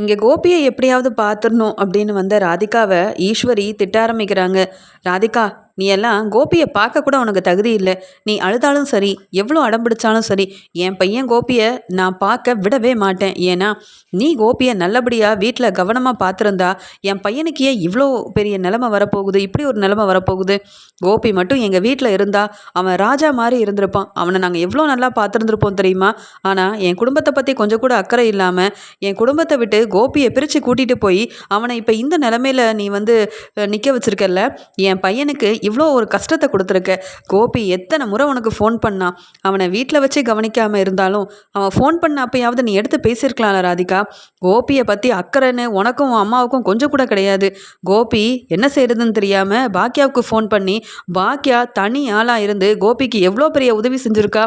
இங்கே கோபியை எப்படியாவது பார்த்துடணும் அப்படின்னு வந்த ராதிகாவை ஈஸ்வரி திட்ட ஆரம்பிக்கிறாங்க. ராதிகா நீ எல்லாம் கோபியை பார்க்க கூட உனக்கு தகுதி இல்லை. நீ அழுதாலும் சரி எவ்வளோ அடம் பிடிச்சாலும் சரி என் பையன் கோபியை நான் பார்க்க விடவே மாட்டேன். ஏன்னா நீ கோபியை நல்லபடியாக வீட்டில் கவனமாக பார்த்துருந்தா என் பையனுக்கு ஏன் இவ்வளோ பெரிய நிலமை வரப்போகுது? இப்படி ஒரு நிலமை வரப்போகுது. கோபி மட்டும் எங்கள் வீட்டில் இருந்தா அவன் ராஜா மாதிரி இருந்திருப்பான். அவனை நாங்கள் எவ்வளோ நல்லா பார்த்துருந்துருப்போம் தெரியுமா? ஆனால் என் குடும்பத்தை பற்றி கொஞ்சம் கூட அக்கறை இல்லாமல் என் குடும்பத்தை விட்டு கோபியை பிரித்து கூட்டிகிட்டு போய் அவனை இப்போ இந்த நிலமையில நீ வந்து நிற்க வச்சுருக்கல என் பையனுக்கு இவ்வளோ ஒரு கஷ்டத்தை கொடுத்துருக்க. கோபி எத்தனை முறை உனக்கு ஃபோன் பண்ணான் அவனை வீட்டில் வச்சு கவனிக்காமல் இருந்தாலும் அவன் ஃபோன் பண்ண அப்பயாவது நீ எடுத்து பேசியிருக்கலாம்ல ராதிகா. கோபியை பற்றி அக்கறைன்னு உனக்கும் அம்மாவுக்கும் கொஞ்சம் கூட கிடையாது. கோபி என்ன செய்யறதுன்னு தெரியாமல் பாக்கியாவுக்கு ஃபோன் பண்ணி பாக்கியா தனி ஆளாக இருந்து கோபிக்கு எவ்வளோ பெரிய உதவி செஞ்சுருக்கா?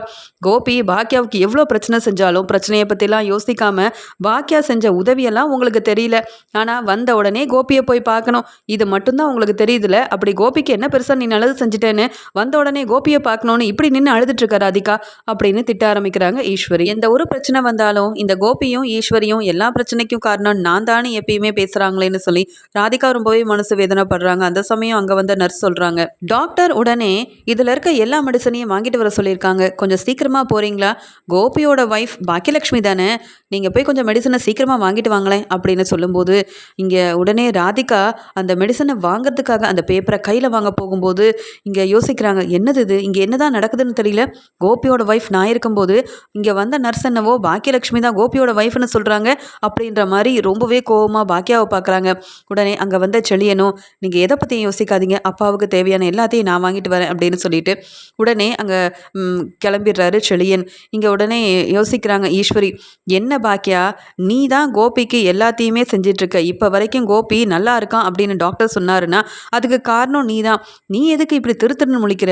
கோபி பாக்கியாவுக்கு எவ்வளோ பிரச்சனை செஞ்சாலும் பிரச்சனையை பற்றிலாம் யோசிக்காமல் பாக்கியா செஞ்ச உதவி கேள்வியெல்லாம் உங்களுக்கு தெரியல. ஆனால் வந்த உடனே கோபியை போய் பார்க்கணும். இது மட்டும்தான் உங்களுக்கு தெரியுதுல? அப்படி கோபிக்கு என்ன பெருசாக நீ நல்லது செஞ்சுட்டேன்னு? வந்த உடனே கோபியை பார்க்கணும்னு இப்படி நின்று அழுதுட்டு ராதிகா? அப்படின்னு திட்ட ஆரம்பிக்கிறாங்க ஈஸ்வரி. எந்த ஒரு பிரச்சனை வந்தாலும் இந்த கோபியும் ஈஸ்வரியும் எல்லா பிரச்சனைக்கும் காரணம் நான் தானே எப்பயுமே பேசுகிறாங்களேன்னு சொல்லி ராதிகா ரொம்பவே மனசு வேதனைப்படுறாங்க. அந்த சமயம் அங்கே வந்த நர்ஸ் சொல்கிறாங்க டாக்டர் உடனே இதில் இருக்க எல்லா மெடிசனையும் வாங்கிட்டு வர சொல்லியிருக்காங்க. கொஞ்சம் சீக்கிரமாக போகிறீங்களா கோபியோட ஒய்ஃப் பாக்கியலட்சுமி தானே. நீங்கள் போய் கொஞ்சம் மெடிசனை சீக்கிரமாக வாங்கிட்டு வாங்களேன் அப்படின்னு சொல்லும்போது இங்கே உடனே ராதிகா அந்த மெடிசனை வாங்குறதுக்காக அந்த பேப்பரை கையில் வாங்க போகும்போது இங்கே யோசிக்கிறாங்க என்னது இது? இங்கே என்னதான் நடக்குதுன்னு தெரியல. கோபியோட ஒய்ஃப் நான் இருக்கும்போது இங்கே வந்த நர்ஸ் என்னவோ பாக்கியலட்சுமி தான் கோபியோட ஒய்ஃப்னு சொல்கிறாங்க அப்படின்ற மாதிரி ரொம்பவே கோவமாக பாக்கியாவை பார்க்குறாங்க உடனே அங்கே வந்த செழியனும் நீங்கள் எதை பற்றியும் யோசிக்காதீங்க அப்பாவுக்கு தேவையான எல்லாத்தையும் நான் வாங்கிட்டு வரேன் அப்படின்னு சொல்லிட்டு உடனே அங்கே கிளம்பிடுறாரு செழியன். இங்கே உடனே யோசிக்கிறாங்க ஈஸ்வரி என்ன பாக்கியா நீ தான் கோபி கோபிக்கு எல்லாத்தையுமே செஞ்சிட்ருக்க. இப்போ வரைக்கும் கோபி நல்லா இருக்கான் அப்படின்னு டாக்டர் சொன்னாருன்னா அதுக்கு காரணம் நீ தான் நீ எதுக்கு இப்படி திருத்திருன்னு முழிக்கிற?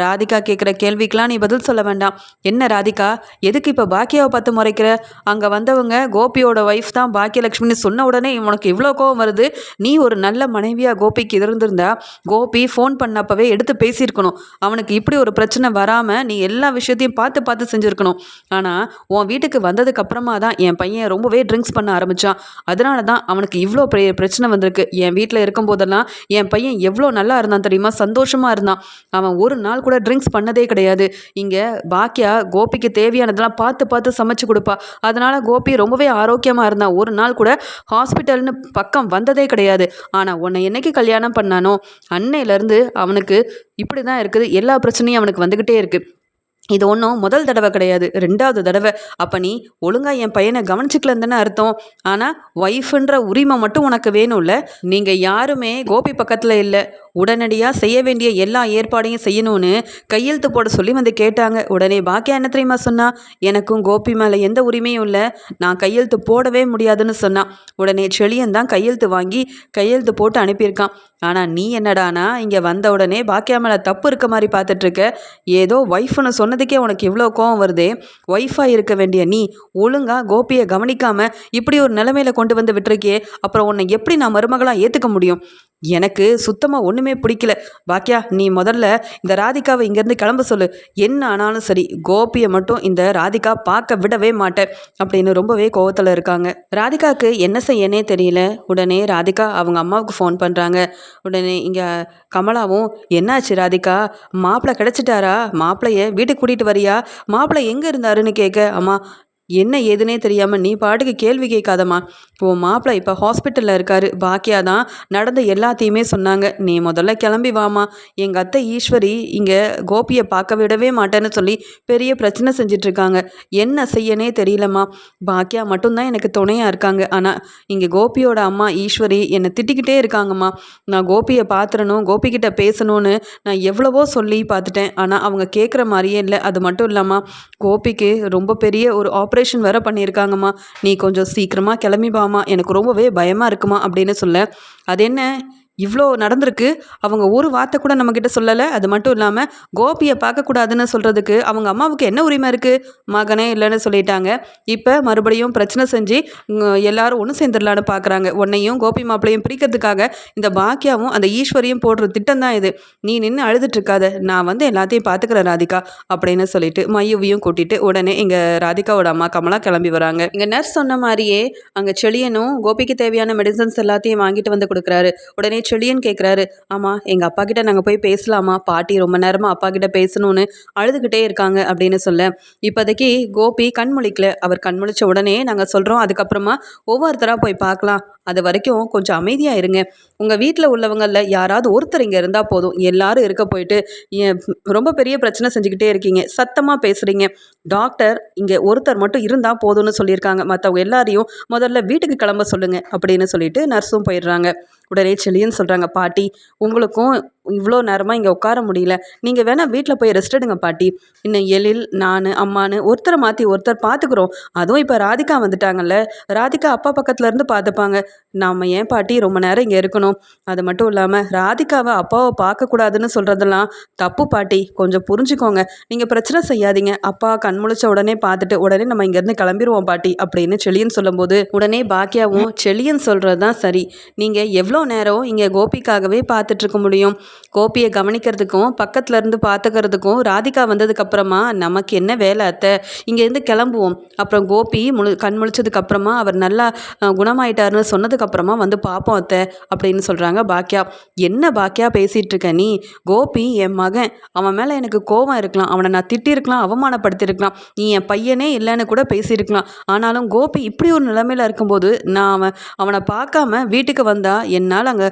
ராதிகா கேட்குற கேள்விக்கெலாம் நீ பதில் சொல்ல வேண்டாம். என்ன ராதிகா? எதுக்கு இப்போ பாக்கியாவை பார்த்து முறைக்கிற? அங்கே வந்தவங்க கோபியோட ஒய்ஃப் தான் பாக்கியலட்சுமின்னு சொன்ன உடனே உனக்கு இவ்வளோ கோவம் வருது. நீ ஒரு நல்ல மனைவியாக கோபிக்கு இருந்திருந்தா கோபி ஃபோன் பண்ணப்பவே எடுத்து பேசியிருக்கணும். அவனுக்கு இப்படி ஒரு பிரச்சனை வராமல் நீ எல்லா விஷயத்தையும் பார்த்து பார்த்து செஞ்சுருக்கணும். ஆனால் உன் வீட்டுக்கு வந்ததுக்கு அப்புறமா தான் என் பையன் ரொம்பவே ட்ரிங்க்ஸ் பண்ண ஆரம்பி ஆரம்பித்தான் அதனால தான் அவனுக்கு இவ்வளோ பெரிய பிரச்சனை வந்திருக்கு. என் வீட்டில் இருக்கும்போதெல்லாம் என் பையன் எவ்வளோ நல்லா இருந்தான் தெரியுமா? சந்தோஷமாக இருந்தான். அவன் ஒரு நாள் கூட ட்ரிங்க்ஸ் பண்ணதே கிடையாது. இங்கே பாக்கியா கோபிக்கு தேவையானதெல்லாம் பார்த்து பார்த்து சமைச்சு கொடுப்பா. அதனால் கோபி ரொம்பவே ஆரோக்கியமாக இருந்தான். ஒரு நாள் கூட ஹாஸ்பிட்டல்னு பக்கம் வந்ததே கிடையாது. ஆனால் உன்னை என்னைக்கு கல்யாணம் பண்ணானோ? அன்னையிலேருந்து அவனுக்கு இப்படி தான் இருக்குது. எல்லா பிரச்சனையும் அவனுக்கு வந்துக்கிட்டே இருக்குது இது ஒன்றும் முதல் தடவை கிடையாது ரெண்டாவது தடவை. அப்போ நீ ஒழுங்காக என் பையனை கவனிச்சிக்கலன்னு தானே அர்த்தம். ஆனால் ஒய்ஃப்ன்ற உரிமை மட்டும் உனக்கு வேணும்ல. நீங்கள் யாருமே கோபி பக்கத்தில் இல்லை. உடனடியாக செய்ய வேண்டிய எல்லா ஏற்பாடையும் செய்யணும்னு கையெழுத்து போட சொல்லி வந்து கேட்டாங்க. உடனே பாக்கியா என்ன தெரியுமா சொன்னா? எனக்கும் கோபி மேலே எந்த உரிமையும் இல்லை. நான் கையெழுத்து போடவே முடியாதுன்னு சொன்னான் உடனே செழியன் தான் கையெழுத்து வாங்கி கையெழுத்து போட்டு அனுப்பியிருக்கான். ஆனால் நீ என்னடானா? இங்கே வந்த உடனே பாக்கியா மேலே தப்பு இருக்க மாதிரி பார்த்துட்ருக்க ஏதோ ஒய்ஃப்னு சொன்னதுக்கே உனக்கு இவ்வளோ கோவம் வருதே. ஒய்ஃபாக இருக்க வேண்டிய நீ ஒழுங்காக கோபியை கவனிக்காமல் இப்படி ஒரு நிலைமையில கொண்டு வந்து விட்டுருக்கியே. அப்புறம் உன்னை எப்படி நான் மருமகளாக ஏற்றுக்க முடியும்? எனக்கு சுத்தமாக ஒன்றுமே பிடிக்கல. பாக்கியா நீ முதல்ல இந்த ராதிகாவை இங்கேருந்து கிளம்ப சொல்லு. என்ன ஆனாலும் சரி கோபியை மட்டும் இந்த ராதிகா பார்க்க விடவே மாட்டேன் அப்படின்னு ரொம்பவே கோவத்தில் இருக்காங்க. ராதிகாவுக்கு என்ன செய்யனே தெரியல. உடனே ராதிகா அவங்க அம்மாவுக்கு ஃபோன் பண்ணுறாங்க உடனே இங்கே கமலாவும் என்னாச்சு ராதிகா? மாப்பிள்ளை கிடச்சிட்டாரா? மாப்பிள்ளைய வீட்டுக்கு கூட்டிகிட்டு வரியா? மாப்பிள்ளை எங்கே இருந்தாருன்னு கேட்க அம்மா என்ன ஏதுனே தெரியாமல் நீ பாட்டுக்கு கேள்வி கேட்காதம்மா. உன் மாப்பிள்ளை இப்போ ஹாஸ்பிட்டலில் இருக்காரு. பாக்கியா தான் நடந்த எல்லாத்தையுமே சொன்னாங்க. நீ முதல்ல கிளம்பி வாமா எங்கள் அத்தை ஈஸ்வரி இங்கே கோபியை பார்க்க விடவே மாட்டேன்னு சொல்லி பெரிய பிரச்சனை செஞ்சிட்ருக்காங்க. என்ன செய்யனே தெரியலம்மா. பாக்கியா மட்டும்தான் எனக்கு துணையாக இருக்காங்க. ஆனால் இங்கே கோபியோட அம்மா ஈஸ்வரி என்னை திட்டிக்கிட்டே இருக்காங்கம்மா. நான் கோபியை பார்த்துடணும் கோபிக்கிட்ட பேசணும்னு நான் எவ்வளவோ சொல்லி பார்த்துட்டேன் ஆனால் அவங்க கேட்குற மாதிரியே இல்லை. அது மட்டும் இல்லாமல் கோபிக்கு ரொம்ப பெரிய ஒரு ஆப்ரேஷன் ஆப்ரேஷன் வேற பண்ணியிருக்காங்கம்மா. நீ கொஞ்சம் சீக்கிரமாக கிளம்பிப்பாம்மா எனக்கு ரொம்பவே பயமாக இருக்குமா அப்படின்னு சொல்ல. அது என்ன? இவ்வளோ நடந்திருக்கு. அவங்க ஒரு வார்த்தை கூட நம்மக்கிட்ட சொல்லலை. அது மட்டும் இல்லாமல் கோபியை பார்க்கக்கூடாதுன்னு சொல்கிறதுக்கு அவங்க அம்மாவுக்கு என்ன உரிமை இருக்குது மகனே இல்லைன்னு சொல்லிட்டாங்க. இப்போ மறுபடியும் பிரச்சனை செஞ்சு எல்லாரும் ஒன்று சேர்ந்துடலான்னு பார்க்குறாங்க உன்னையும் கோபி மாப்பிளையும் பிரிக்கிறதுக்காக இந்த பாக்கியாவும் அந்த ஈஸ்வரியும் போடுற திட்டம் தான் இது. நீ நின்று அழுதுட்டுருக்காத நான் வந்து எல்லாத்தையும் பார்த்துக்கிறேன் ராதிகா அப்படின்னு சொல்லிட்டு மையுவையும் கூட்டிட்டு உடனே இங்கே ராதிகாவோட அம்மா கமலா கிளம்பி வராங்க. இங்கே நர்ஸ் சொன்ன மாதிரியே அங்கே செளியனும் கோபிக்கு தேவையான மெடிசன்ஸ் எல்லாத்தையும் வாங்கிட்டு வந்து கொடுக்குறாரு. உடனே செழியன் கேட்குறாரு ஆமாம் எங்கள் அப்பா கிட்ட நாங்கள் போய் பேசலாமா? பாட்டி ரொம்ப நேரமாக அப்பா கிட்ட பேசணும்னு அழுதுகிட்டே இருக்காங்க அப்படின்னு சொல்ல. இப்போதைக்கு கோபி கண் முழிக்கல. அவர் கண் முழிச்ச உடனே நாங்கள் சொல்கிறோம் அதுக்கப்புறமா ஒவ்வொருத்தராக போய் பார்க்கலாம். அது வரைக்கும் கொஞ்சம் அமைதியாக இருங்க. உங்கள் வீட்டில் உள்ளவங்களில் யாராவது ஒருத்தர் இங்கே இருந்தால் போதும். எல்லாரும் இருக்க போயிட்டு ரொம்ப பெரிய பிரச்சனை செஞ்சுக்கிட்டே இருக்கீங்க. சத்தமாக பேசுகிறீங்க டாக்டர் இங்கே ஒருத்தர் மட்டும் இருந்தால் போதும்னு சொல்லியிருக்காங்க. மற்றவங்க எல்லாரையும் முதல்ல வீட்டுக்கு கிளம்ப சொல்லுங்கள் அப்படின்னு சொல்லிட்டு நர்ஸும் போயிடுறாங்க. உடனே செல்லின்னு சொல்கிறாங்க பாட்டி உங்களுக்கும் இவ்வளோ நேரமாக இங்கே உட்கார முடியல. நீங்கள் வேணால் வீட்டில் போய் ரெஸ்ட் எடுங்க பாட்டி. இன்னும் எழில் நான் அம்மானு ஒருத்தரை மாற்றி ஒருத்தர் பார்த்துக்குறோம் அதுவும் இப்போ ராதிகா வந்துட்டாங்கல்ல. ராதிகா அப்பா பக்கத்துலேருந்து பார்த்துப்பாங்க நாம் ஏன் பாட்டி ரொம்ப நேரம் இங்கே இருக்கணும்? அது மட்டும் இல்லாமல் ராதிகாவை அப்பாவை பார்க்கக்கூடாதுன்னு சொல்கிறதெல்லாம் தப்பு பாட்டி. கொஞ்சம் புரிஞ்சுக்கோங்க. நீங்கள் பிரச்சனை செய்யாதீங்க. அப்பா கண் முழிச்ச உடனே பார்த்துட்டு உடனே நம்ம இங்கேருந்து கிளம்பிடுவோம் பாட்டி அப்படின்னு செழியன் சொல்லும்போது உடனே பாக்கியாவும் செழியன் சொல்கிறது தான் சரி. நீங்கள் எவ்வளோ நேரம் இங்கே கோபிக்காகவே பார்த்துட்ருக்க முடியும்? கோபியை கவனிக்கிறதுக்கும் பக்கத்துல இருந்து பார்த்துக்கிறதுக்கும் ராதிகா வந்ததுக்கப்புறமா நமக்கு என்ன வேலை அத்தை? இங்கேருந்து கிளம்புவோம். அப்புறம் கோபி முழு கண் முழிச்சதுக்கு அப்புறமா அவர் நல்லா குணமாயிட்டாருன்னு சொன்னதுக்கப்புறமா வந்து பார்ப்போம் அத்தை அப்படின்னு சொல்கிறாங்க பாக்கியா என்ன பாக்கியா பேசிகிட்டு இருக்க நீ? கோபி என் மகன். அவன் மேலே எனக்கு கோவம் இருக்கலாம். அவனை நான் திட்டிருக்கலாம் அவமானப்படுத்தியிருக்கலாம் நீ என் பையனே இல்லைன்னு கூட பேசியிருக்கலாம். ஆனாலும் கோபி இப்படி ஒரு நிலைமையில இருக்கும்போது நான் அவன் அவனை பார்க்காம வீட்டுக்கு வந்தா என்னால் அங்கே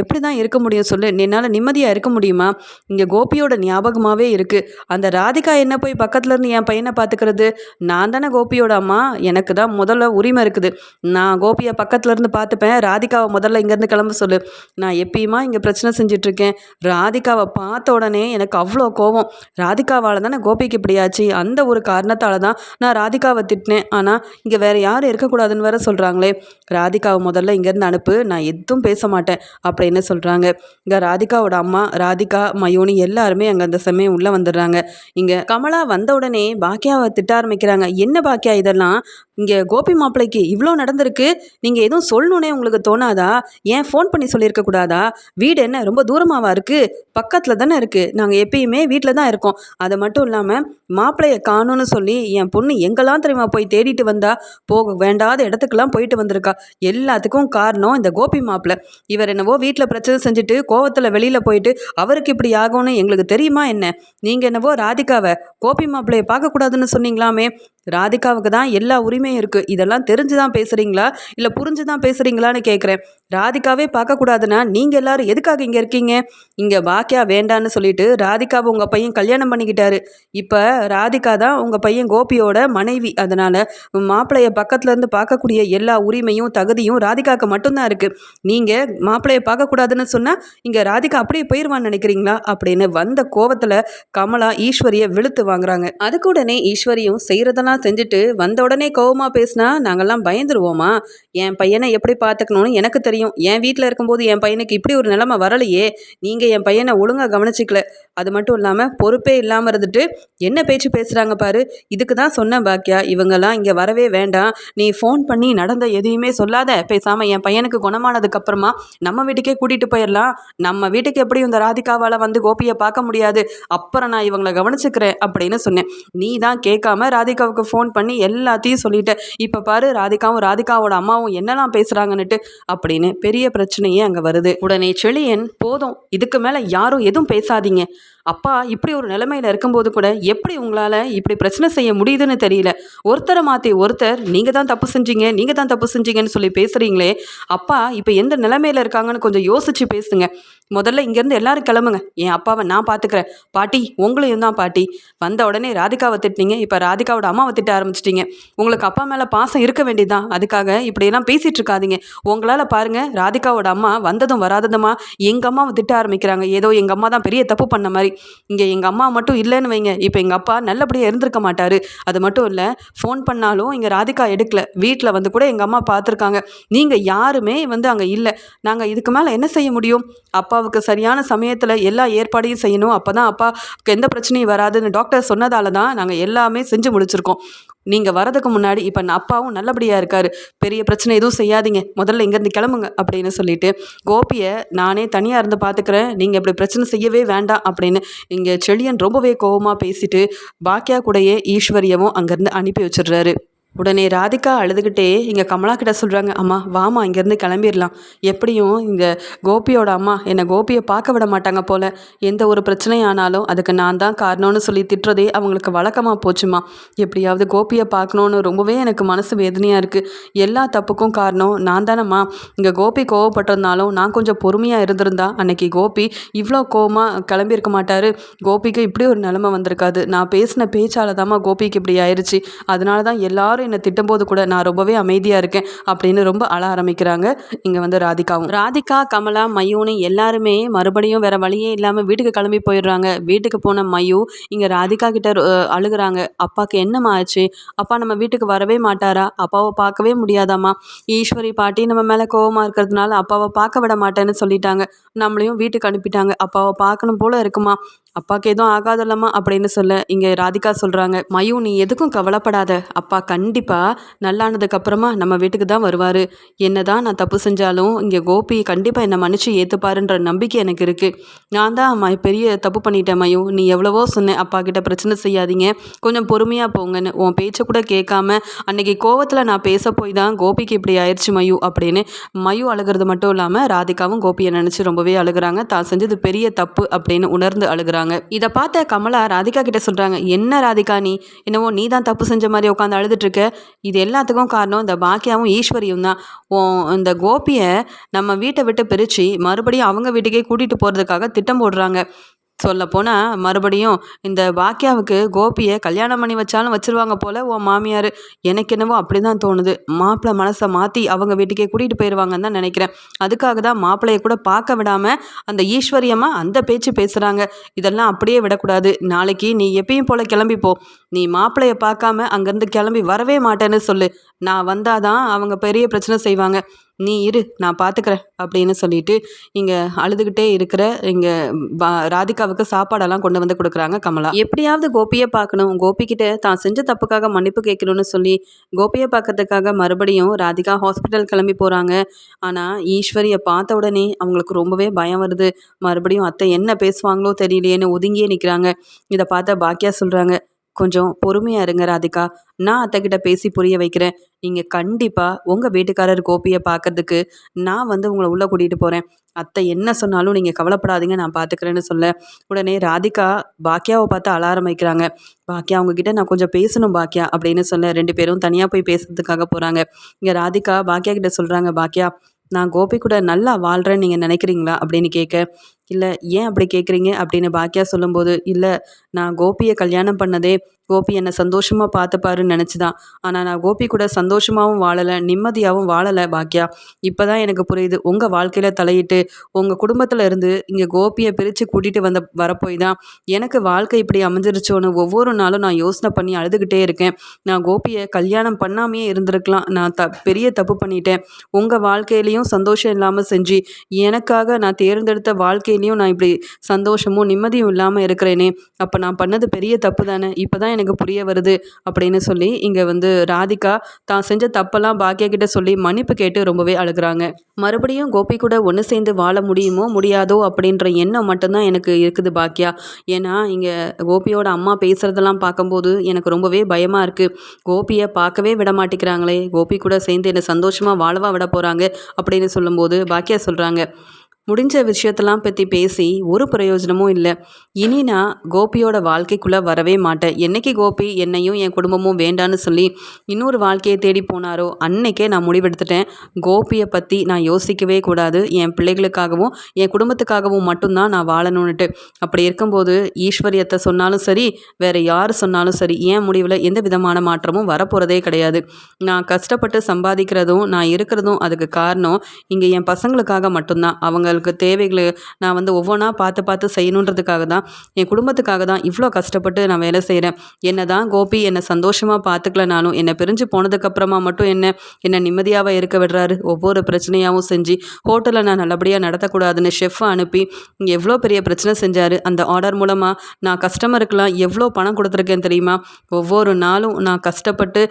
எப்படி தான் இருக்க முடியும் சொல்லு? என்னால் நிம்மதியாக இருக்க முடியுமா? இங்கே கோபியோட ஞாபகமாகவே இருக்குது அந்த ராதிகா என்ன போய் பக்கத்தில் இருந்து என் பையனை பார்த்துக்கிறது நான் தானே கோபியோட அம்மா? எனக்கு தான் முதல்ல உரிமை இருக்குது. நான் கோபியை பக்கத்தில் இருந்து பார்த்துப்பேன் ராதிகாவை முதல்ல இங்கேருந்து கிளம்ப சொல்லு. நான் எப்பயுமா இங்கே பிரச்சனை செஞ்சிட்ருக்கேன். ராதிகாவை பார்த்த உடனே எனக்கு அவ்வளோ கோவம் ராதிகாவால் தானே கோபிக்கு இப்படியாச்சு அந்த ஒரு காரணத்தால் தான் நான் ராதிகாவை திட்டினேன். ஆனால் இங்கே வேறு யாரும் இருக்கக்கூடாதுன்னு வேற சொல்கிறாங்களே ராதிகாவை முதல்ல இங்கேருந்து அனுப்பு. நான் எதுவும் பேச மாட்டேன். அப்படின்னு சொல்கிறாங்க இங்கே ராதிகா ராதிகாவோட அம்மா ராதிகா மயூனி எல்லாருமே அங்கே அந்த சமயம் உள்ளே வந்துடுறாங்க. இங்கே கமலா வந்த உடனே பாக்கியாவை திட்ட ஆரம்பிக்கிறாங்க. என்ன பாக்கியா இதெல்லாம்? இங்கே கோபி மாப்பிள்ளைக்கு இவ்வளோ நடந்திருக்கு. நீங்கள் எதுவும் சொல்லணுன்னே உங்களுக்கு தோணாதா? ஏன் ஃபோன் பண்ணி சொல்லியிருக்க கூடாதா? வீடு என்ன ரொம்ப தூரமாவா இருக்குது பக்கத்தில் தானே இருக்குது நாங்கள் எப்பயுமே வீட்டில் தான் இருக்கோம். அது மட்டும் இல்லாமல் மாப்பிள்ளையை காணும்னு சொல்லி என் பொண்ணு எங்கெல்லாம் தெரியுமா போய் தேடிட்டு வந்தா? போக வேண்டாத இடத்துக்கெல்லாம் போயிட்டு வந்திருக்கா. எல்லாத்துக்கும் காரணம் இந்த கோபி மாப்பிள்ளை இவர் என்னவோ வீட்டில் பிரச்சனை செஞ்சுட்டு கோவத்தில் வெளியில் போயிட்டு அவருக்கு இப்படி ஆகும்னு எங்களுக்கு தெரியுமா என்ன? நீங்கள் என்னவோ ராதிகாவை கோபி மாப்பிள்ளையை பார்க்கக்கூடாதுன்னு சொன்னீங்களாமே. ராதிகாவுக்கு தான் எல்லா உரிமையும் இருக்குது இதெல்லாம் தெரிஞ்சு தான் பேசுகிறீங்களா இல்லை புரிஞ்சு தான் பேசுகிறீங்களான்னு கேட்குறேன் ராதிகாவே பார்க்கக்கூடாதுன்னா நீங்கள் எல்லாரும் எதுக்காக இங்கே இருக்கீங்க? இங்கே பாக்கியா வேண்டான்னு சொல்லிட்டு ராதிகாவை உங்கள் பையன் கல்யாணம் பண்ணிக்கிட்டாரு. இப்போ ராதிகா தான் உங்கள் பையன் கோபியோட மனைவி. அதனால் மாப்பிள்ளைய பக்கத்துலேருந்து பார்க்கக்கூடிய எல்லா உரிமையும் தகுதியும் ராதிகாவுக்கு மட்டும்தான் இருக்குது நீங்கள் மாப்பிள்ளைய பார்க்கக்கூடாதுன்னு சொன்னால் இங்கே ராதிகா அப்படியே போயிடுவான்னு நினைக்கிறீங்களா? அப்படின்னு வந்த கோவத்தில் கமலா ஈஸ்வரியை வெளுத்து வாங்குறாங்க. அதுக்கு உடனே ஈஸ்வரியும் செய்கிறதெல்லாம் செஞ்சுட்டு வந்த உடனே கோவமாக பேசினா நாங்கள்லாம் பயந்துருவோமா? என் பையனை எப்படி பார்த்துக்கணும்னு எனக்கு தெரியும். என் வீட்டில் இருக்கும்போது என் பையனுக்கு இப்படி ஒரு நிலைமை வரலையே. நீங்கள் என் பையனை ஒழுங்காக கவனிச்சிக்கல. அது மட்டும் இல்லாமல் பொறுப்பே இல்லாமல் இருந்துட்டு என்ன பேச்சு பேசுகிறாங்க பாரு. இதுக்கு தான் சொன்னேன் பாக்கியா. இவங்கெல்லாம் இங்கே வரவே வேண்டாம். நீ ஃபோன் பண்ணி நடந்த எதையுமே சொல்லாத. பேசாமல் என் பையனுக்கு குணமானதுக்கப்புறமா நம்ம வீட்டுக்கே கூட்டிகிட்டு போயிடலாம் நம்ம வீட்டுக்கு எப்படி இந்த ராதிகாவால் வந்து கோபியை பார்க்க முடியாது? அப்புறம் நான் இவங்களை கவனிச்சுக்கிறேன் அப்படின்னு சொன்னேன். நீ தான் கேட்காம ராதிகாவுக்கு ஃபோன் பண்ணி எல்லாத்தையும் சொல்லிட்டேன் இப்போ பாரு ராதிகாவும் ராதிகாவோட அம்மாவும் என்னெல்லாம் பேசுகிறாங்கன்னுட்டு அப்படின்னு பெரிய பிரச்சனையே அங்கே வருது. உடனே செழியன் போதும் இதுக்கு மேலே யாரும் எதுவும் பேசாதீங்க. அப்பா இப்படி ஒரு நிலைமையில் இருக்கும்போது கூட எப்படி உங்களால் இப்படி பிரச்சனை செய்ய முடியுதுன்னு தெரியல. ஒருத்தரை மாற்றி ஒருத்தர் நீங்கள் தான் தப்பு செஞ்சீங்க நீங்கள் தான் தப்பு செஞ்சீங்கன்னு சொல்லி பேசுகிறீங்களே அப்பா இப்போ எந்த நிலைமையில் இருக்காங்கன்னு கொஞ்சம் யோசிச்சு பேசுங்க. முதல்ல இங்கேருந்து எல்லாரும் கிளம்புங்க. என் அப்பாவை நான் பார்த்துக்கிறேன் பாட்டி உங்களையும் தான் பாட்டி. வந்த உடனே ராதிகாவை திட்டினீங்க. இப்போ ராதிகாவோட அம்மாவை திட்ட ஆரம்பிச்சிட்டிங்க. உங்களுக்கு அப்பா மேலே பாசம் இருக்க வேண்டியதுதான். அதுக்காக இப்படியெல்லாம் பேசிகிட்டு இருக்காதீங்க. உங்களால் பாருங்கள் ராதிகாவோட அம்மா வந்ததும் வராததுமா எங்கள் அம்மாவை திட்ட ஆரம்பிக்கிறாங்க. ஏதோ எங்கள் அம்மா தான் பெரிய தப்பு பண்ண மாதிரி. இங்கே எங்கள் அம்மா மட்டும் இல்லைன்னு வைங்க. இப்போ எங்கள் அப்பா நல்லபடியாக இருந்திருக்க மாட்டார். அது மட்டும் இல்லை ஃபோன் பண்ணாலும் இங்கே ராதிகா எடுக்கல. வீட்டில் வந்து கூட எங்கள் அம்மா பார்த்துருக்காங்க நீங்கள் யாருமே வந்து அங்கே இல்லை. நாங்கள் இதுக்கு மேலே என்ன செய்ய முடியும்? அப்பாவுக்கு சரியான சமயத்தில் எல்லா ஏற்பாடையும் செய்யணும். அப்போ தான் அப்பாவுக்கு எந்த பிரச்சனையும் வராதுன்னு டாக்டர் சொன்னதால தான் நாங்கள் எல்லாமே செஞ்சு முடிச்சிருக்கோம். நீங்கள் வரதுக்கு முன்னாடி இப்போ நான் அப்பாவும் நல்லபடியாக இருக்கார். பெரிய பிரச்சனை எதுவும் செய்யாதீங்க. முதல்ல இங்கேருந்து கிளம்புங்க அப்படின்னு சொல்லிட்டு கோபியை நானே தனியாக இருந்து பார்த்துக்கிறேன் நீங்கள் இப்படி பிரச்சனை செய்யவே வேண்டாம் அப்படின்னு இங்கே செழியன் ரொம்பவே கோபமாக பேசிட்டு பாக்கியா கூடயே ஈஸ்வரியவும் அங்கேருந்து அனுப்பி வச்சிடுறாரு. உடனே ராதிகா அழுதுகிட்டே இங்கே கமலா கிட்ட சொல்கிறாங்க அம்மா வாமா இங்கேருந்து கிளம்பிடலாம் எப்படியும் இந்த கோபியோட அம்மா என்னை கோபியை பார்க்க விட மாட்டாங்க போல். எந்த ஒரு பிரச்சனையானாலும் அதுக்கு நான் தான் காரணம்னு சொல்லி திட்டுறதே அவங்களுக்கு வழக்கமாக போச்சுமா? எப்படியாவது கோபியை பார்க்கணுன்னு ரொம்பவே எனக்கு மனசு வேதனையாக இருக்குது எல்லா தப்புக்கும் காரணம் நான் தானம்மா. இங்கே கோபி கோவப்பட்டிருந்தாலும் நான் கொஞ்சம் பொறுமையாக இருந்திருந்தா அன்னைக்கு கோபி இவ்வளோ கோவமாக கிளம்பியிருக்க மாட்டார். கோபிக்கு இப்படி ஒரு நிலமை வந்திருக்காது. நான் பேசின பேச்சால் தாம்மா கோபிக்கு இப்படி ஆயிடுச்சு அதனால தான் எல்லாரும் என்னை திட்டும்போது கூட நான் ரொம்பவே அமைதியாக இருக்கேன் அப்படின்னு ரொம்ப அழ ஆரம்பிக்கிறாங்க. இங்கே வந்து ராதிகாவும். ராதிகா கமலா மயூன்னு எல்லாருமே மறுபடியும் வேற வழியே இல்லாமல் வீட்டுக்கு கிளம்பி போயிடுறாங்க. வீட்டுக்கு போன மயூ இங்கே ராதிகா கிட்ட அழுகிறாங்க அழுகுறாங்க. அப்பாவுக்கு என்னம்மா ஆச்சு? அப்பா நம்ம வீட்டுக்கு வரவே மாட்டாரா? அப்பாவை பார்க்கவே முடியாதாம்மா? ஈஸ்வரி பாட்டி நம்ம மேலே கோவமாக இருக்கிறதுனால அப்பாவை பார்க்க விட மாட்டேன்னு சொல்லிட்டாங்க. நம்மளையும் வீட்டுக்கு அனுப்பிட்டாங்க. அப்பாவை பார்க்கணும் போல இருக்குமா? அப்பாவுக்கு எதுவும் ஆகாதல்லம்மா அப்படின்னு சொல்ல இங்கே ராதிகா சொல்கிறாங்க மயூ நீ எதுக்கும் கவலைப்படாத. அப்பா கண்டிப்பாக நல்லானதுக்கப்புறமா நம்ம வீட்டுக்கு தான் வருவார். என்ன தான் நான் தப்பு செஞ்சாலும் இங்கே கோபி கண்டிப்பாக என்னை மன்னிச்சு ஏற்றுப்பாருன்ற நம்பிக்கை எனக்கு இருக்குது நான் தான் அம்மா பெரிய தப்பு பண்ணிட்டேன் மயூ. நீ எவ்வளவோ சொன்னேன் அப்பா கிட்ட பிரச்சனை செய்யாதீங்க. கொஞ்சம் பொறுமையாக போங்கன்னு. உன் பேச்சை கூட கேட்காம அன்னைக்கு கோவத்தில் நான் பேச போய் தான் கோபிக்கு இப்படி ஆயிடுச்சு மயூ அப்படின்னு மயூ அழுகிறது மட்டும் இல்லாமல் ராதிகாவும் கோபியை நினச்சி ரொம்பவே அழுகுறாங்க. தான் செஞ்சது பெரிய தப்பு அப்படின்னு உணர்ந்து அழுகிறாங்க. இதை பார்த்த கமலா ராதிகா கிட்ட சொல்கிறாங்க என்ன ராதிகா நீ? என்னவோ நீ தான் தப்பு செஞ்ச மாதிரி உட்காந்து அழுதுட்டுருக்க இது எல்லாத்துக்கும் காரணம் இந்த பாக்கியாவும் ஈஸ்வரியும் தான். இந்த கோபியை நம்ம வீட்டை விட்டு பிரித்து மறுபடியும் அவங்க வீட்டுக்கே கூட்டிகிட்டு போகிறதுக்காக திட்டம் போடுறாங்க. சொல்லப்போனால் மறுபடியும் இந்த பாக்கியாவுக்கு கோபியை கல்யாணம் பண்ணி வச்சாலும் வச்சிருவாங்க போல் உன் மாமியார் எனக்கு என்னவோ அப்படி தான் தோணுது. மாப்பிள்ளை மனசை மாற்றி அவங்க வீட்டுக்கே கூட்டிகிட்டு போயிடுவாங்கன்னு தான் நினைக்கிறேன். அதுக்காக தான் மாப்பிள்ளையை கூட பார்க்க விடாமல் அந்த ஈஸ்வரியமாக அந்த பேச்சு பேசுகிறாங்க இதெல்லாம் அப்படியே விடக்கூடாது. நாளைக்கு நீ எப்பயும் போல் கிளம்பி போ. நீ மாப்பிள்ளையை பார்க்காம அங்கேருந்து கிளம்பி வரவே மாட்டேன்னு சொல்லு. நான் வந்தாதான் அவங்க பெரிய பிரச்சனை செய்வாங்க. நீ இரு நான் பார்த்துக்கிறேன் அப்படின்னு சொல்லிட்டு இங்கே அழுதுகிட்டே இருக்கிற இங்கே பா ராதிகாவுக்கு சாப்பாடெல்லாம் கொண்டு வந்து கொடுக்குறாங்க கமலா. எப்படியாவது கோபியை பார்க்கணும். கோபிக்கிட்ட தான் செஞ்ச தப்புக்காக மன்னிப்பு கேட்கணும்னு சொல்லி கோபியை பார்க்கறதுக்காக மறுபடியும் ராதிகா ஹாஸ்பிட்டல் கிளம்பி போகிறாங்க ஆனால் ஈஸ்வரியை பார்த்த உடனே அவங்களுக்கு ரொம்பவே பயம் வருது. மறுபடியும் அத்தை என்ன பேசுவாங்களோ தெரியலையேன்னு ஒதுங்கியே நிற்கிறாங்க இதை பார்த்த பாக்கியா சொல்கிறாங்க கொஞ்சம் பொறுமையாக இருங்க ராதிகா. நான் அத்தைக்கிட்ட பேசி புரிய வைக்கிறேன். நீங்கள் கண்டிப்பாக உங்கள் வீட்டுக்காரர் கோபியை பார்க்கறதுக்கு நான் வந்து உங்களை உள்ளே கூட்டிகிட்டு போகிறேன் அத்தை என்ன சொன்னாலும் நீங்கள் கவலைப்படாதீங்க நான் பார்த்துக்கிறேன்னு சொல்ல. உடனே ராதிகா பாக்கியாவை பார்த்து அழ ஆரம்பிக்கிறாங்க. பாக்கியா அவங்கக்கிட்ட நான் கொஞ்சம் பேசணும் பாக்கியா அப்படின்னு சொல்ல ரெண்டு பேரும் தனியாக போய் பேசுறதுக்காக போகிறாங்க இங்கே ராதிகா பாக்கியா கிட்ட சொல்கிறாங்க பாக்கியா நான் கோபி கூட நல்லா வாழ்கிறேன்னு நீங்கள் நினைக்கிறீங்களா? அப்படின்னு கேட்க இல்லை ஏன் அப்படி கேட்குறீங்க அப்படின்னு பாக்கியா சொல்லும்போது இல்லை நான் கோபியை கல்யாணம் பண்ணதே கோபி என்னை சந்தோஷமாக பார்த்துப்பாருன்னு நினச்சி தான் ஆனால் நான் கோபி கூட சந்தோஷமாகவும் வாழலை நிம்மதியாகவும் வாழலை பாக்கியா இப்போ தான் எனக்கு புரியுது உங்கள் வாழ்க்கையில் தலையிட்டு உங்கள் குடும்பத்தில் இருந்து இங்கே கோபியை பிரித்து கூட்டிகிட்டு வந்த வரப்போய் தான் எனக்கு வாழ்க்கை இப்படி அமைஞ்சிருச்சோன்னு ஒவ்வொரு நாளும் நான் யோசனை பண்ணி அழுதுகிட்டே இருக்கேன். நான் கோபியை கல்யாணம் பண்ணாமையே இருந்திருக்கலாம் நான் த பெரிய தப்பு பண்ணிட்டேன். உங்கள் வாழ்க்கையிலையும் சந்தோஷம் இல்லாமல் செஞ்சு எனக்காக நான் தேர்ந்தெடுத்த வாழ்க்கையிலையும் நான் இப்படி சந்தோஷமும் நிம்மதியும் இல்லாமல் இருக்கிறேனே அப்போ நான் பண்ணது பெரிய தப்பு தானே இப்போ தான் எனக்கு புரிய வருது அப்படின்னு சொல்லி இங்கே வந்து ராதிகா தான் செஞ்ச தப்பெல்லாம் பாக்கியா கிட்ட சொல்லி மன்னிப்பு கேட்டு ரொம்பவே அழுகுறாங்க. மறுபடியும் கோபி கூட ஒன்று சேர்ந்து வாழ முடியுமோ முடியாதோ அப்படின்ற எண்ணம் மட்டும்தான் எனக்கு இருக்குது பாக்கியா ஏன்னா இங்கே கோபியோட அம்மா பேசுகிறதெல்லாம் பார்க்கும்போது எனக்கு ரொம்பவே பயமாக இருக்குது கோபியை பார்க்கவே விட மாட்டேங்கிறாங்களே கோபி கூட சேர்ந்து என்னை சந்தோஷமாக வாழவா விட போகிறாங்க அப்படின்னு சொல்லும்போது பாக்கியா சொல்கிறாங்க முடிஞ்ச விஷயத்தெல்லாம் பற்றி பேசி ஒரு பிரயோஜனமும் இல்லை. இனி நான் கோபியோட வாழ்க்கைக்குள்ளே வரவே மாட்டேன். என்னைக்கு கோபி என்னையும் என் குடும்பமும் வேண்டான்னு சொல்லி இன்னொரு வாழ்க்கையை தேடி போனாரோ அன்னைக்கே நான் முடிவெடுத்துட்டேன். கோபியை பற்றி நான் யோசிக்கவே கூடாது. என் பிள்ளைகளுக்காகவும் என் குடும்பத்துக்காகவும் மட்டும்தான் நான் வாழணுன்னுட்டு அப்படி இருக்கும்போது ஈஸ்வரியத்தை சொன்னாலும் சரி வேறு யார் சொன்னாலும் சரி என் முடிவில் எந்த விதமான மாற்றமும் வரப்போகிறதே கிடையாது. நான் கஷ்டப்பட்டு சம்பாதிக்கிறதும் நான் இருக்கிறதும் அதுக்கு காரணம் இங்கே என் பசங்களுக்காக மட்டும்தான். அவங்க அவங்களுக்கு தேவைகளை நான் வந்து ஒவ்வொன்றா பார்த்து பார்த்து செய்யணுன்றதுக்காக தான் என் குடும்பத்துக்காக தான் இவ்வளோ கஷ்டப்பட்டு நான் வேலை செய்கிறேன் என்ன தான் கோபி என்னை சந்தோஷமாக பார்த்துக்கலனாலும் என்னை பிரிஞ்சு போனதுக்கப்புறமா மட்டும் என்ன என்னை நிம்மதியாக இருக்க விடுறாரு? ஒவ்வொரு பிரச்சனையாகவும் செஞ்சு ஹோட்டலில் நான் நல்லபடியாக நடத்தக்கூடாதுன்னு ஷெஃப்பை அனுப்பி எவ்வளோ பெரிய பிரச்சனை செஞ்சார்? அந்த ஆர்டர் மூலமாக நான் கஸ்டமருக்கெலாம் எவ்வளோ பணம் கொடுத்துருக்கேன் தெரியுமா? ஒவ்வொரு நாளும் நான் கஷ்டப்பட்டு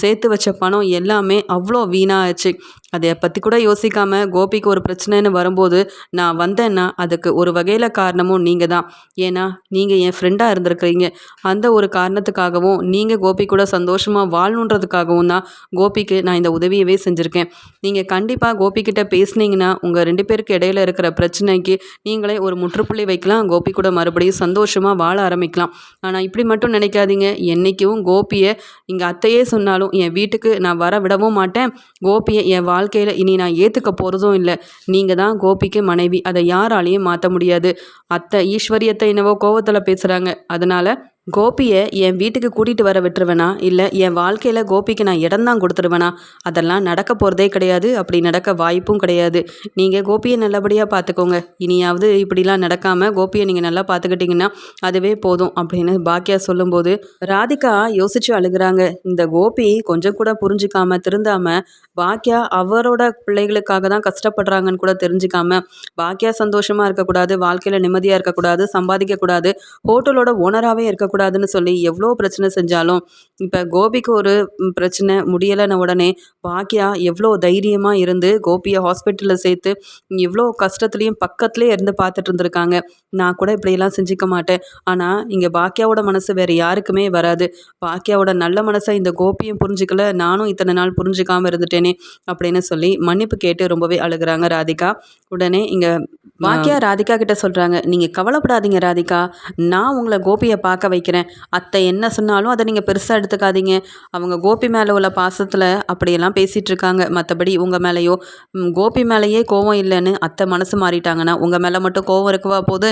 சேர்த்து வச்ச பணம் எல்லாமே அவ்வளோ வீணாச்சு அதை பற்றி கூட யோசிக்காமல் கோபிக்கு ஒரு பிரச்சனைன்னு வரும்போது நான் வந்தேன்னா அதுக்கு ஒரு வகையில் காரணமும் நீங்கள் தான் ஏன்னா நீங்கள் என் ஃப்ரெண்டாக இருந்திருக்கிறீங்க. அந்த ஒரு காரணத்துக்காகவும் நீங்கள் கோபி கூட சந்தோஷமாக வாழணுன்றதுக்காகவும் தான் கோபிக்கு நான் இந்த உதவியவே செஞ்சுருக்கேன். நீங்கள் கண்டிப்பாக கோபிக்கிட்ட பேசுனீங்கன்னா உங்கள் ரெண்டு பேருக்கு இடையில இருக்கிற பிரச்சனைக்கு நீங்களே ஒரு முற்றுப்புள்ளி வைக்கலாம். கோபி கூட மறுபடியும் சந்தோஷமாக வாழ ஆரம்பிக்கலாம். ஆனால் இப்படி மட்டும் நினைக்காதீங்க. என்றைக்கும் கோபியை இங்கே அத்தையே சொன்னாலும் என் வீட்டுக்கு நான் வர விடவும் மாட்டேன். கோபியை என் வாழ்க்கையில் இனி நான் ஏற்றுக்க போகிறதும் இல்லை. நீங்கள் தான் கோபிக்கு மனைவி. அதை யாராலையும் மாற்ற முடியாது. அத்தை ஈஸ்வரியத்தை என்னவோ கோவத்தில் பேசுகிறாங்க அதனால் கோபியை என் வீட்டுக்கு கூட்டிகிட்டு வர விட்டுருவேனா? இல்லை என் வாழ்க்கையில் கோபிக்கு நான் இடம் தான் கொடுத்துருவேனா அதெல்லாம் நடக்க போகிறதே கிடையாது. அப்படி நடக்க வாய்ப்பும் கிடையாது. நீங்கள் கோபியை நல்லபடியாக பார்த்துக்கோங்க இனியாவது இப்படிலாம் நடக்காமல் கோபியை நீங்கள் நல்லா பார்த்துக்கிட்டிங்கன்னா அதுவே போதும் அப்படின்னு பாக்கியா சொல்லும்போது ராதிகா யோசித்து அழுகிறாங்க. இந்த கோபி கொஞ்சம் கூட புரிஞ்சுக்காமல் திருந்தாமல் பாக்கியா அவரோட பிள்ளைகளுக்காக தான் கஷ்டப்படுறாங்கன்னு கூட தெரிஞ்சுக்காம பாக்கியா சந்தோஷமாக இருக்கக்கூடாது வாழ்க்கையில் நிம்மதியாக இருக்கக்கூடாது சம்பாதிக்கக்கூடாது ஹோட்டலோட ஓனராகவே இருக்கக்கூடாது இருக்கக்கூடாதுன்னு சொல்லி எவ்வளோ பிரச்சனை செஞ்சாலும் இப்போ கோபிக்கு ஒரு பிரச்சனை முடியலைன்ன உடனே பாக்கியா எவ்வளோ தைரியமாக இருந்து கோபியை ஹாஸ்பிட்டலில் சேர்த்து எவ்வளோ கஷ்டத்துலேயும் பக்கத்துலேயே இருந்து பார்த்துட்டு இருந்திருக்காங்க. நான் கூட இப்படியெல்லாம் செஞ்சுக்க மாட்டேன். ஆனால் இங்கே பாக்கியாவோட மனசு வேறு யாருக்குமே வராது. பாக்கியாவோட நல்ல மனசை இந்த கோபியும் புரிஞ்சுக்கல நானும் இத்தனை நாள் புரிஞ்சுக்காமல் இருந்துட்டேனே அப்படின்னு சொல்லி மன்னிப்பு கேட்டு ரொம்பவே அழுகிறாங்க ராதிகா. உடனே இங்கே பாக்கியா ராதிகா கிட்ட சொல்கிறாங்க நீங்கள் கவலைப்படாதீங்க ராதிகா. நான் உங்களை கோபியை பார்க்க வைக்கிறேன் அத்தை என்ன சொன்னாலும் அதை நீங்கள் பெருசாக எடுத்துக்காதீங்க. அவங்க கோபி மேலே உள்ள பாசத்தில் அப்படியெல்லாம் பேசிகிட்டு இருக்காங்க. மற்றபடி உங்கள் மேலேயோ கோபி மேலேயே கோவம் இல்லைன்னு அத்தை மனசு மாறிட்டாங்கன்னா உங்கள் மேலே மட்டும் கோவம் இருக்கவா போது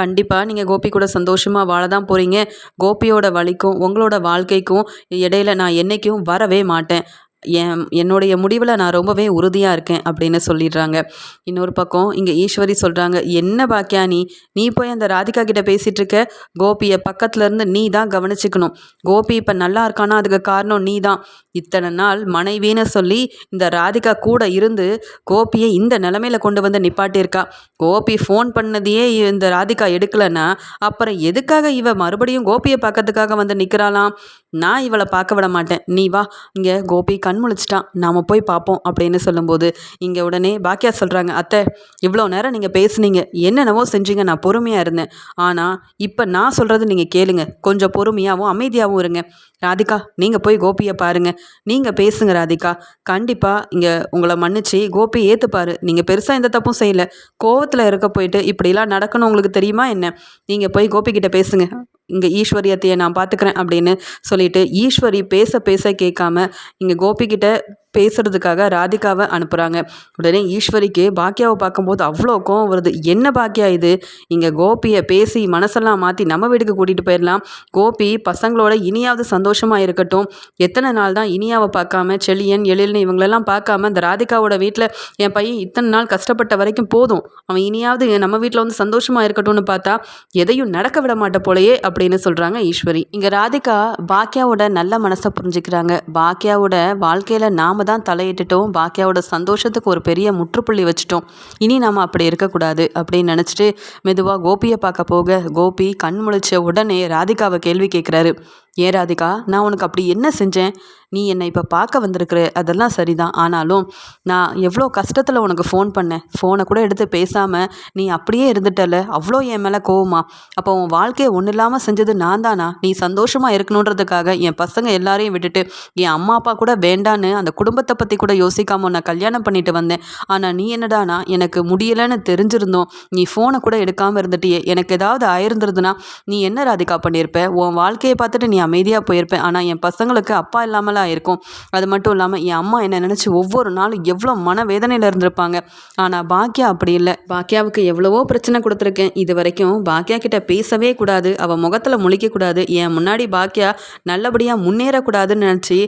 கண்டிப்பாக நீங்கள் கோபி கூட சந்தோஷமாக வாழ தான் போகிறீங்க கோபியோட வழிக்கும் உங்களோட வாழ்க்கைக்கும் இடையில நான் என்றைக்கும் வரவே மாட்டேன். என் என்னுடைய முடிவில் நான் ரொம்பவே உறுதியாக இருக்கேன் அப்படின்னு சொல்லிடுறாங்க. இன்னொரு பக்கம் இங்கே ஈஸ்வரி சொல்கிறாங்க என்ன பாக்கியா நீ? நீ போய் அந்த ராதிகா கிட்ட பேசிகிட்டு இருக்க. கோபியை பக்கத்துலேருந்து நீ தான் கவனிச்சுக்கணும். கோபி இப்போ நல்லா இருக்கானா? அதுக்கு காரணம் நீ தான். இத்தனை நாள் மனைவின்னு சொல்லி இந்த ராதிகா கூட இருந்து கோபியை இந்த நிலமையில கொண்டு வந்து நிப்பாட்டியிருக்கா. கோபி ஃபோன் பண்ணதையே இந்த ராதிகா எடுக்கலைன்னா அப்புறம் எதுக்காக இவ மறுபடியும் கோபியை பார்க்கறதுக்காக வந்து நிற்கிறாளாம் நான் இவளை பார்க்க விட மாட்டேன். நீ வா. இங்கே கோபி கண் முழிச்சிட்டான் நாம் போய் பார்ப்போம் அப்படின்னு சொல்லும்போது இங்கே உடனே பாக்கியா சொல்கிறாங்க அத்தை இவ்வளோ நேரம் நீங்கள் பேசுனீங்க. என்னென்னவோ செஞ்சீங்க. நான் பொறுமையாக இருந்தேன். ஆனால் இப்போ நான் சொல்கிறது நீங்கள் கேளுங்க. கொஞ்சம் பொறுமையாகவும் அமைதியாகவும் இருங்க. ராதிகா நீங்கள் போய் கோபியை பாருங்கள் நீங்கள் பேசுங்க ராதிகா. கண்டிப்பாக இங்கே உங்களை மன்னிச்சு கோபி ஏற்றுப்பாரு நீங்கள் பெருசாக எந்த தப்பும் செய்யலை. கோவத்தில் இருக்க போயிட்டு இப்படிலாம் நடக்கணும் உங்களுக்கு தெரியுமா என்ன? நீங்கள் போய் கோபிக்கிட்ட பேசுங்க. இங்கே ஈஸ்வரியத்தையை நான் பார்த்துக்கிறேன் அப்படின்னு சொல்லிட்டு ஈஸ்வரி பேச பேச கேட்காம இங்கே கோபிக்கிட்ட பேசுகிறதுக்காக ராதிகாவை அனுப்புகிறாங்க உடனே ஈஸ்வரிக்கு பாக்கியாவை பார்க்கும்போது அவ்வளோ கோவம் வருது. என்ன பாக்கியா இது? இங்கே கோபியை பேசி மனசெல்லாம் மாற்றி நம்ம வீட்டுக்கு கூட்டிகிட்டு போயிடலாம் கோபி பசங்களோட இனியாவது சந்தோஷமாக இருக்கட்டும். எத்தனை நாள் தான் இனியாவை பார்க்காம செழியன் எழில்னு இவங்களெல்லாம் பார்க்காம இந்த ராதிகாவோட வீட்டில் என் பையன் இத்தனை நாள் கஷ்டப்பட்ட வரைக்கும் போதும். அவன் இனியாவது நம்ம வீட்டில் வந்து சந்தோஷமாக இருக்கட்டும்னு பார்த்தா எதையும் நடக்க விட மாட்ட போலையே அப்படின்னு சொல்கிறாங்க ஈஸ்வரி. இங்கே ராதிகா பாக்கியாவோட நல்ல மனசை புரிஞ்சுக்கிறாங்க. பாக்கியாவோட வாழ்க்கையில் நாம் தான் தலையிட்டுட்டோம். பாக்கியாவோட சந்தோஷத்துக்கு ஒரு பெரிய முற்றுப்புள்ளி வச்சுட்டோம். இனி நாம் அப்படி இருக்கக்கூடாது அப்படின்னு நினச்சிட்டு மெதுவாக கோபியை பார்க்க போக கோபி கண் முழிச்ச உடனே ராதிகாவை கேள்வி கேட்குறாரு ஏ ராதிகா? நான் உனக்கு அப்படி என்ன செஞ்சேன்? நீ என்னை இப்போ பார்க்க வந்திருக்கிற அதெல்லாம் சரிதான். ஆனாலும் நான் எவ்வளோ கஷ்டத்தில் உனக்கு ஃபோன் பண்ணேன். ஃபோனை கூட எடுத்து பேசாமல் நீ அப்படியே இருந்துட்டல. அவ்வளோ என் மேலே கோவமா. அப்போ உன் வாழ்க்கையை ஒன்றும் இல்லாமல் செஞ்சது நான் தானா? நீ சந்தோஷமாக இருக்கணுன்றதுக்காக என் பசங்க எல்லாரையும் விட்டுட்டு என் அம்மா அப்பா கூட வேண்டான்னு அந்த குடும்பத்தை பற்றி கூட யோசிக்காமல் நான் கல்யாணம் பண்ணிட்டு வந்தேன். ஆனால் நீ என்னடானா எனக்கு முடியலைன்னு தெரிஞ்சிருந்தோம். நீ ஃபோனை கூட எடுக்காமல் இருந்துட்டியே. எனக்கு ஏதாவது ஆயிருந்துருதுன்னா நீ என்ன ராதிகா பண்ணியிருப்ப உன் வாழ்க்கையை பார்த்துட்டு நீ அமைதியாக போயிருப்பேன் ஆனால் என் பசங்களுக்கு அப்பா இல்லாமலாம் இருக்கும். அது மட்டும் இல்லாமல் என் அம்மா என்னை நினச்சி ஒவ்வொரு நாளும் எவ்வளோ மனவேதனையில் இருந்திருப்பாங்க. ஆனால் பாக்கியா அப்படி இல்லை. பாக்கியாவுக்கு எவ்வளவோ பிரச்சனை கொடுத்துருக்கேன். இது வரைக்கும் பாக்கியா கிட்ட பேசவே கூடாது. அவள் முகத்தில் முழிக்கக்கூடாது என் முன்னாடி பாக்கியா நல்லபடியாக முன்னேறக்கூடாதுன்னு நினச்சி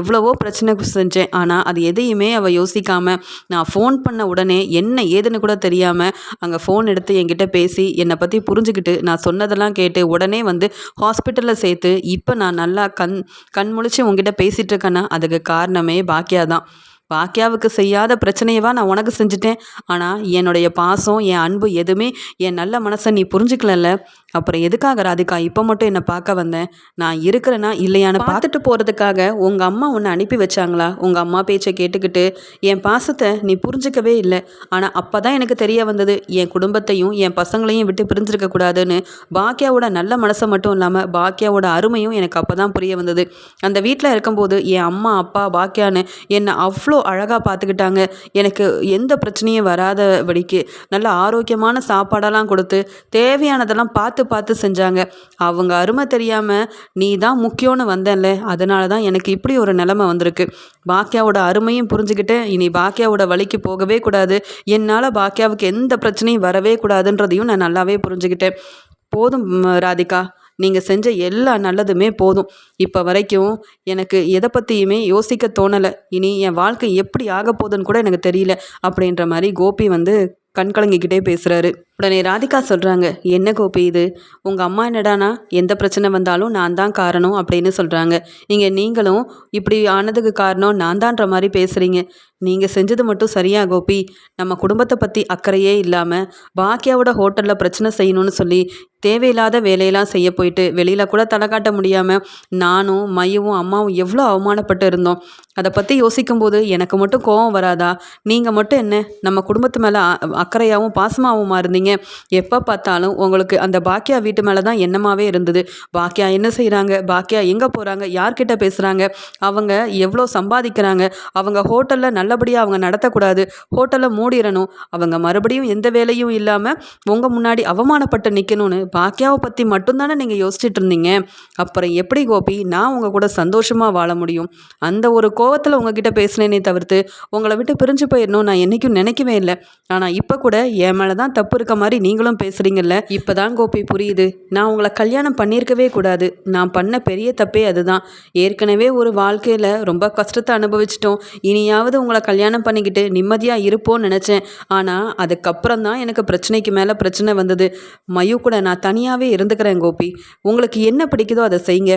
எவ்வளவோ பிரச்சனை செஞ்சேன். ஆனால் அது எதையுமே அவள் யோசிக்காமல் நான் ஃபோன் பண்ண உடனே என்ன ஏதுன்னு கூட தெரியாமல் அங்கே ஃபோன் எடுத்து என்கிட்ட பேசி என்னை பற்றி புரிஞ்சுக்கிட்டு நான் சொன்னதெல்லாம் கேட்டு உடனே வந்து ஹாஸ்பிட்டலில் சேர்த்து இப்போ நான் நல்லா கண் கண் முழிச்சு உங்ககிட்ட பேசி இருக்கேன்னா அதுக்கு காரணமே பாக்கியா தான் பாக்கியாவுக்கு செய்யாத பிரச்சனையவா நான் உனக்கு செஞ்சுட்டேன். ஆனால் என்னுடைய பாசம் என் அன்பு எதுவுமே என் நல்ல மனசை நீ புரிஞ்சுக்கலல்ல? அப்புறம் எதுக்காக ராதிகா இப்போ மட்டும் என்னை பார்க்க வந்தேன் நான் இருக்கிறேன்னா இல்லையான்னு பார்த்துட்டு போகிறதுக்காக உங்கள் அம்மா உன்னை அனுப்பி வச்சாங்களா? உங்கள் அம்மா பேச்சை கேட்டுக்கிட்டு என் பாசத்தை நீ புரிஞ்சிக்கவே இல்லை. ஆனால் அப்போ தான் எனக்கு தெரிய வந்தது என் குடும்பத்தையும் என் பசங்களையும் விட்டு பிரிஞ்சிருக்க கூடாதுன்னு பாக்கியாவோட நல்ல மனசை மட்டும் இல்லாமல் பாக்கியாவோட அருமையும் எனக்கு அப்போ தான் புரிய வந்தது. அந்த வீட்டில் இருக்கும்போது என் அம்மா அப்பா பாக்கியான்னு என்னை அவ்வளோ அழகாக பார்த்துக்கிட்டாங்க எனக்கு எந்த பிரச்சனையும் வராதபடிக்கு நல்ல ஆரோக்கியமான சாப்பாடெல்லாம் கொடுத்து தேவையானதெல்லாம் பார்த்து பார்த்து செஞ்சாங்க. அவங்க அருமை தெரியாமல் நீ தான் முக்கியம்னு வந்தேன்ல. அதனால தான் எனக்கு இப்படி ஒரு நிலமை வந்திருக்கு. பாக்கியாவோட அருமையும் புரிஞ்சுக்கிட்டேன். இனி பாக்கியாவோட வழிக்கு போகவே கூடாது. என்னால் பாக்கியாவுக்கு எந்த பிரச்சனையும் வரவே கூடாதுன்றதையும் நான் நல்லாவே புரிஞ்சுக்கிட்டேன். போதும் ராதிகா. நீங்கள் செஞ்ச எல்லா நல்லதுமே போதும். இப்போ வரைக்கும் எனக்கு எதை பற்றியுமே யோசிக்க தோணலை. இனி என் வாழ்க்கை எப்படி ஆக போகுதுன்னு கூட எனக்கு தெரியல. அப்படின்ற மாதிரி கோபி வந்து கண்கலங்கிக்கிட்டே பேசுகிறாரு உடனே ராதிகா சொல்கிறாங்க என்ன கோபி இது? உங்கள் அம்மா என்னடானா? எந்த பிரச்சனை வந்தாலும் நான் தான் காரணம் அப்படின்னு சொல்கிறாங்க இங்கே நீங்களும் இப்படி ஆனதுக்கு காரணம் நான் தான்ற மாதிரி பேசுகிறீங்க நீங்கள் செஞ்சது மட்டும் சரியா கோபி? நம்ம குடும்பத்தை பற்றி அக்கறையே இல்லாமல் பாக்கியாவோட ஹோட்டலில் பிரச்சனை செய்யணும்னு சொல்லி தேவையில்லாத வேலையெல்லாம் செய்ய போயிட்டு வெளியில் கூட தலை காட்ட முடியாமல் நானும் மையவும் அம்மாவும் எவ்வளோ அவமானப்பட்டு இருந்தோம். அதை பற்றி யோசிக்கும்போது எனக்கு மட்டும் கோபம் வராதா? நீங்கள் மட்டும் என்ன? நம்ம குடும்பத்து மேலே அக்கறையாகவும் பாசமாகவும் இருந்தீங்க? எப்போ பார்த்தாலும் உங்களுக்கு அந்த பாக்கியா வீட்டு மேலே தான் எண்ணமாகவே இருந்தது. பாக்கியா என்ன செய்கிறாங்க பாக்கியா எங்கே போகிறாங்க யார்கிட்ட பேசுகிறாங்க அவங்க எவ்வளோ சம்பாதிக்கிறாங்க? அவங்க ஹோட்டலில் நல்லபடியாக அவங்க நடத்தக்கூடாது. ஹோட்டலில் மூடிடணும் அவங்க மறுபடியும் எந்த வேலையும் இல்லாமல் உங்கள் முன்னாடி அவமானப்பட்டு நிற்கணும்னு பாக்கியாவை பற்றி மட்டும்தானே நீங்கள் யோசிச்சுட்டு இருந்தீங்க? அப்புறம் எப்படி கோபி? நான் உங்கள் கூட சந்தோஷமாக வாழ முடியும். அந்த ஒரு கோவத்தில் உங்ககிட்ட பேசினேனே தவிர்த்து உங்களை விட்டு பிரிஞ்சு போயிடணும் நான் என்றைக்கும் நினைக்கவே இல்லை. ஆனால் இப்போ கூட என் மேலே தான் தப்பு இருக்க மாதிரி நீங்களும் பேசுகிறீங்கல்ல இப்போ தான் கோபி புரியுது. நான் உங்களை கல்யாணம் பண்ணியிருக்கவே கூடாது. நான் பண்ண பெரிய தப்பே அதுதான். ஏற்கனவே ஒரு வாழ்க்கையில் ரொம்ப கஷ்டத்தை அனுபவிச்சிட்டோம். இனியாவது உங்களை கல்யாணம் பண்ணிக்கிட்டு நிம்மதியாக இருப்போம்னு நினச்சேன். ஆனால் அதுக்கப்புறம் தான் எனக்கு பிரச்சனைக்கு மேலே பிரச்சனை வந்தது. மயு கூட நான் தனியாகவே இருந்துக்கிறேன் கோபி. உங்களுக்கு என்ன பிடிக்குதோ அதை செய்யுங்க.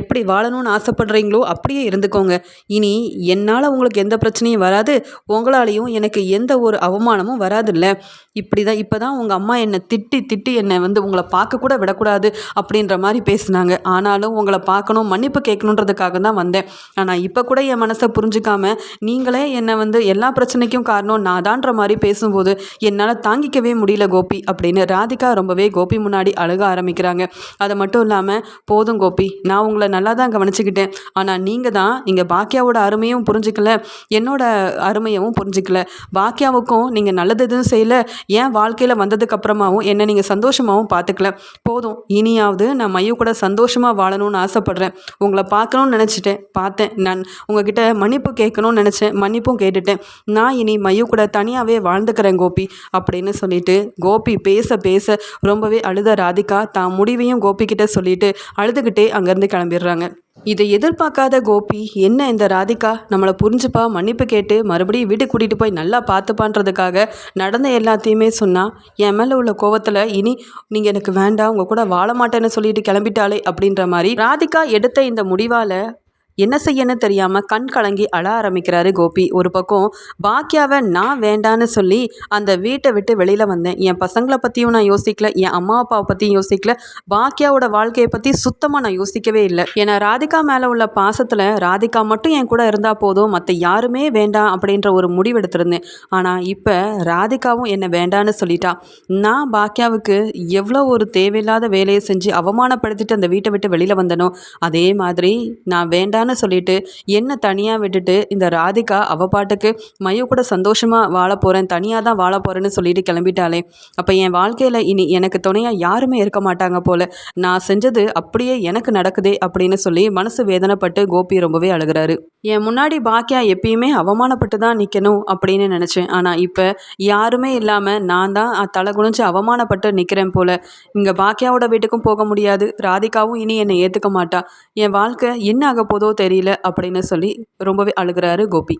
எப்படி வாழணும்னு ஆசைப்படுறீங்களோ அப்படியே இருந்துக்கோங்க. இனி என்னால் உங்களுக்கு எந்த பிரச்சனையும் வராது. உங்களாலையும் எனக்கு எந்த ஒரு அவமானமும் வராதுல்ல இப்படி தான் இப்போ தான் உங்கள் அம்மா என்னை திட்டி திட்டி என்னை வந்து உங்களை பார்க்க கூட விடக்கூடாது அப்படின்ற மாதிரி பேசினாங்க. ஆனாலும் உங்களை பார்க்கணும் மன்னிப்பு கேட்கணுன்றதுக்காக தான் வந்தேன். ஆனால் இப்போ கூட என் மனசை புரிஞ்சுக்காம நீங்களே என்னை வந்து எல்லா பிரச்சனைக்கும் காரணம் நான் தான்ற மாதிரி பேசும்போது என்னால் தாங்கிக்கவே முடியல கோபி அப்படின்னு ராதிகா ரொம்பவே கோபி முன்னாடி அழுக ஆரம்பிக்கிறாங்க. அது மட்டும் இல்லாமல் போதும் கோபி நான் உங்களை நல்லா தான் கவனிச்சுக்கிட்டேன். ஆனால் நீங்கள் தான் இங்கே பாக்கியாவோட அருமையும் புரிஞ்சிக்கல என்னோட அருமையவும் புரிஞ்சிக்கல. பாக்கியாவுக்கும் நீங்கள் நல்லது எதுவும் செய்யலை. ஏன் வாழ்க்கையில் வந்ததுக்கப்புறமாவும் என்னை நீங்கள் சந்தோஷமாகவும் பார்த்துக்கல போதும் இனியாவது நான் மையு கூட சந்தோஷமாக வாழணும்னு ஆசைப்பட்றேன். உங்களை பார்க்கணும்னு நினச்சிட்டேன். பார்த்தேன் நான் உங்ககிட்ட மன்னிப்பு கேட்கணும்னு நினச்சேன். மன்னிப்பும் கேட்டுட்டேன். நான் இனி மையு கூட தனியாகவே வாழ்ந்துக்கிறேன் கோபி அப்படின்னு சொல்லிட்டு கோபி பேச பேச ரொம்பவே அழுத ராதிகா தான் முடிவையும் கோபிக்கிட்ட சொல்லிட்டு அழுதுகிட்டே அங்கேருந்து கிளம்பிடுறாங்க. இதை எதிர்பார்க்காத கோபி என்ன இந்த ராதிகா? நம்மளை புரிஞ்சுப்பா மன்னிப்பு கேட்டு மறுபடியும் வீட்டுக்கு கூட்டிகிட்டு போய் நல்லா பார்த்துப்பான்றதுக்காக நடந்த எல்லாத்தையுமே சொன்னால் என் மேலே உள்ள கோவத்தில் இனி நீங்கள் எனக்கு வேண்டாம் உங்கள் கூட வாழ மாட்டேன்னு சொல்லிட்டு கிளம்பிட்டாலே அப்படின்ற மாதிரி ராதிகா எடுத்த இந்த முடிவால் என்ன செய்யன்னு தெரியாமல் கண் கலங்கி அழ ஆரம்பிக்கிறாரு கோபி. ஒரு பக்கம் பாக்கியாவை நான் வேண்டான்னு சொல்லி அந்த வீட்டை விட்டு வெளியில் வந்தேன். என் பசங்களை பற்றியும் நான் யோசிக்கல என் அம்மா அப்பாவை பற்றியும் யோசிக்கல. பாக்கியாவோட வாழ்க்கையை பற்றி சுத்தமாக நான் யோசிக்கவே இல்லை. ஏன்னா ராதிகா மேலே உள்ள பாசத்தில் ராதிகா மட்டும் என் கூட இருந்தால் போதும் மற்ற யாருமே வேண்டாம் அப்படின்ற ஒரு முடிவெடுத்திருந்தேன் ஆனால் இப்போ ராதிகாவும் என்னை வேண்டான்னு சொல்லிட்டா. நான் பாக்கியாவுக்கு எவ்வளோ ஒரு தேவையில்லாத வேலையை செஞ்சு அவமானப்படுத்திட்டு அந்த வீட்டை விட்டு வெளியில் வந்தனோ அதே மாதிரி நான் வேண்டான்னு சொல்லிட்டு என்னை தனியாக விட்டுட்டு இந்த ராதிகா அவ பாட்டுக்கு மயு கூட சந்தோஷமாக வாழ போகிறேன் தனியாக தான் வாழ போகிறேன்னு சொல்லிட்டு கிளம்பிட்டாலே அப்போ என் வாழ்க்கையில் இனி எனக்கு துணையாக யாருமே இருக்க மாட்டாங்க போல். நான் செஞ்சது அப்படியே எனக்கு நடக்குதே அப்படின்னு சொல்லி மனசு வேதனைப்பட்டு கோபி ரொம்பவே அழுகிறாரு. என் முன்னாடி பாக்கியா எப்பயுமே அவமானப்பட்டு தான் நிற்கணும் அப்படின்னு நினச்சேன். ஆனால் இப்போ யாருமே இல்லாமல் நான் தான் தலை குனிஞ்சு அவமானப்பட்டு நிற்கிறேன் போல். இங்கே பாக்கியாவோட வீட்டுக்கும் போக முடியாது. ராதிகாவும் இனி என்னை ஏற்றுக்க மாட்டா. என் வாழ்க்கை என்ன ஆக போதோ தெரியல அப்படின்னு சொல்லி ரொம்பவே அழுகிறாரு கோபி.